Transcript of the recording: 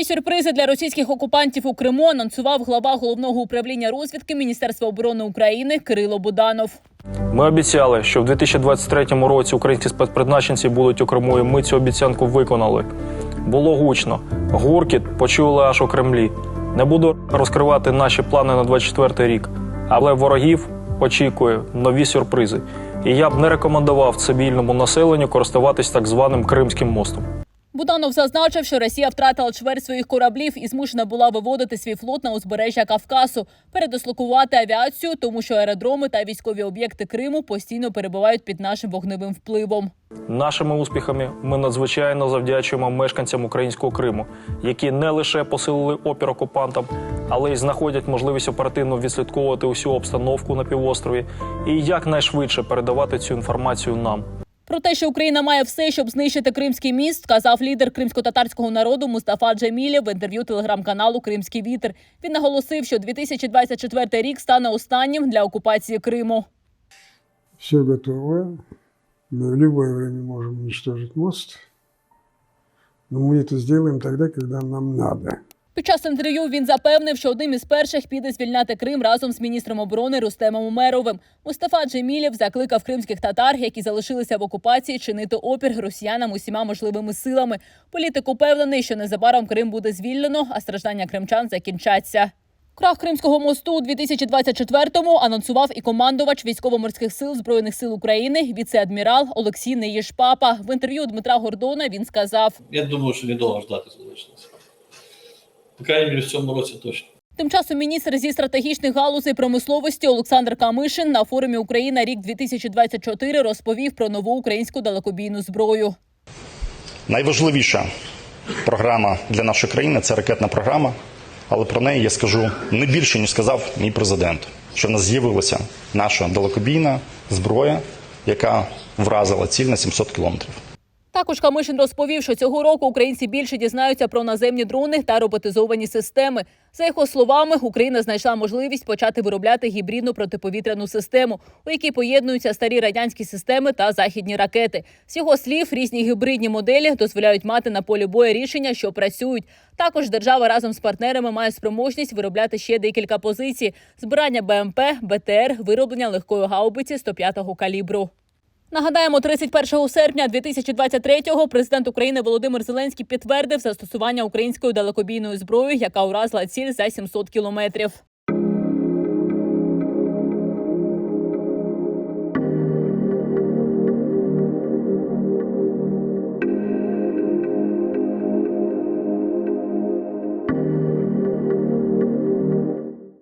Нові сюрпризи для російських окупантів у Криму анонсував глава головного управління розвідки Міністерства оборони України Кирило Буданов. Ми обіцяли, що в 2023 році українські спецпризначенці будуть у Криму, і ми цю обіцянку виконали. Було гучно. Гуркіт почули аж у Кремлі. Не буду розкривати наші плани на 24 рік, але ворогів очікує нові сюрпризи. І я б не рекомендував цивільному населенню користуватись так званим Кримським мостом. Буданов зазначив, що Росія втратила чверть своїх кораблів і змушена була виводити свій флот на узбережжя Кавказу, передислокувати авіацію, тому що аеродроми та військові об'єкти Криму постійно перебувають під нашим вогневим впливом. Нашими успіхами ми надзвичайно завдячуємо мешканцям українського Криму, які не лише посилили опір окупантам, але й знаходять можливість оперативно відслідковувати усю обстановку на півострові і якнайшвидше передавати цю інформацію нам. Про те, що Україна має все, щоб знищити Кримський міст, сказав лідер кримсько-татарського народу Мустафа Джемілєв в інтерв'ю телеграм-каналу Кримський вітер. Він наголосив, що 2024 рік стане останнім для окупації Криму. Все готово. Мы в любое время можем уничтожить мост. Но мы это сделаем тогда, когда нам надо. Під час інтерв'ю він запевнив, що одним із перших піде звільняти Крим разом з міністром оборони Рустемом Умеровим. Мустафа Джемілєв закликав кримських татар, які залишилися в окупації, чинити опір росіянам усіма можливими силами. Політик упевнений, що незабаром Крим буде звільнено, а страждання кримчан закінчаться. Крах Кримського мосту у 2024-му анонсував і командувач військово-морських сил збройних сил України, віце-адмірал Олексій Неєшпапа. В інтерв'ю Дмитра Гордона він сказав: Я думаю, що недовго ждати залишилося. По крайній мірі, в цьому році точно. Тим часом міністр зі стратегічних галузей промисловості Олександр Камишин на форумі Україна рік 2024 розповів про нову українську далекобійну зброю. Найважливіша програма для нашої країни це ракетна програма. Але про неї я скажу не більше, ніж сказав мій президент, що в нас з'явилася наша далекобійна зброя, яка вразила ціль на 700 кілометрів. Також Камишин розповів, що цього року українці більше дізнаються про наземні дрони та роботизовані системи. За його словами, Україна знайшла можливість почати виробляти гібридну протиповітряну систему, у якій поєднуються старі радянські системи та західні ракети. З його слів, різні гібридні моделі дозволяють мати на полі бою рішення, що працюють. Також держава разом з партнерами має спроможність виробляти ще декілька позицій: збирання БМП, БТР, вироблення легкої гаубиці 105-го калібру. Нагадаємо, 31 серпня 2023-го президент України Володимир Зеленський підтвердив застосування української далекобійної зброї, яка уразила ціль за 700 кілометрів.